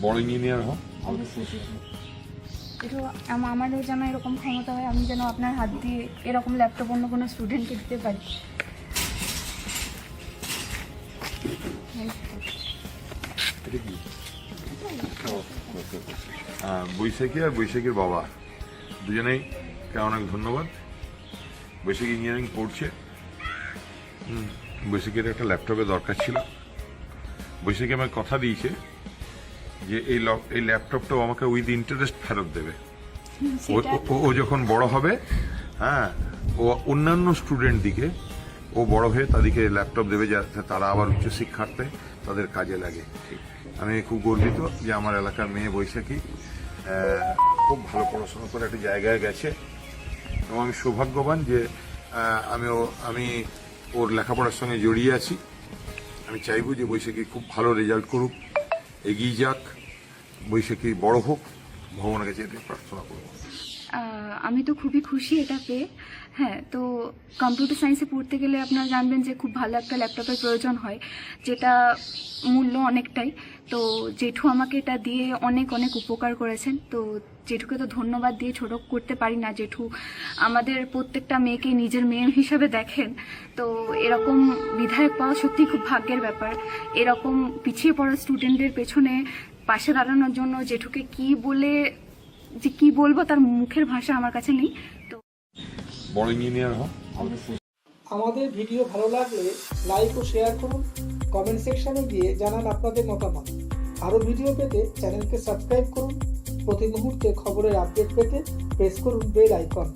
বড় ইঞ্জিনিয়ার হোক অবশ্যই একটু আম- আমারও যেন এরকম ক্ষমতা হয় আমি যেন আপনার হাত দিয়ে এরকম ল্যাপটপ অন্য কোনো স্টুডেন্টকে দিতে পারি। এটা বৈশাখী আর বৈশাখীর বাবা। দুজনেই অনেক ধন্যবাদ। বৈশাখী ইঞ্জিনিয়ারিং পড়ছে। বৈশাখীর একটা ল্যাপটপের দরকার ছিল। বৈশাখী আমাকে কথা দিয়েছে। যে এই এই ল্যাপটপটাও আমাকে উইথ ইন্টারেস্ট ফেরত দেবে। ও- যখন বড় হবে হ্যাঁ ও অন্যান্য স্টুডেন্ট দিকে ও বড় হয়ে তাদেরকে ল্যাপটপ দেবে যাতে তারা আবার উচ্চশিক্ষার্থে তাদের কাজে লাগে। আমি খুব গর্বিত যে আমার এলাকার মেয়ে বৈশাখী খুব ভালো পড়াশোনা করে একটা জায়গায় গেছে। এবং আমি সৌভাগ্যবান যে আমি ও- আমি ওর লেখাপড়ার সঙ্গে জড়িয়ে আছি। আমি চাইব যে বৈশাখী খুব ভালো রেজাল্ট করুক। এগিয়ে যাক বৈশাখী বড় হোক ভগবানের কাছে প্রার্থনা করব। আমি তো খুবই খুশি এটা পেয়ে। হ্যাঁ তো কম্পিউটার সায়েন্সে পড়তে গেলে আপনারা জানবেন যে খুব ভালো একটা ল্যাপটপের প্রয়োজন হয়, যেটা মূল্য অনেকটাই। তো জেঠু আমাকে এটা দিয়ে অনেক অনেক উপকার করেছেন। তো জেঠুকে তো ধন্যবাদ দিয়ে ছোট করতে পারি না। জেঠু আমাদের প্রত্যেকটা মেয়েকে নিজের মেয়ে হিসাবে দেখেন। তো এরকম বিধায়ক পাওয়া সত্যি খুব ভাগ্যের ব্যাপার। এরকম পিছিয়ে পড়া স্টুডেন্টদের পেছনে পাশে দাঁড়ানোর জন্য জেঠুকে কি বলে যে কি বলব তার মুখের ভাষা আমার কাছে নেই তো বড় ইঞ্জিনিয়ার আমাদের ভিডিও ভালো লাগলে লাইক ও শেয়ার করুন কমেন্ট সেকশনে গিয়ে জানান আপনাদের মতামত। আরও ভিডিও পেতে চ্যানেলকে সাবস্ক্রাইব করুন প্রতি মুহূর্তে খবরের আপডেট পেতে প্রেস করুন বেল আইকন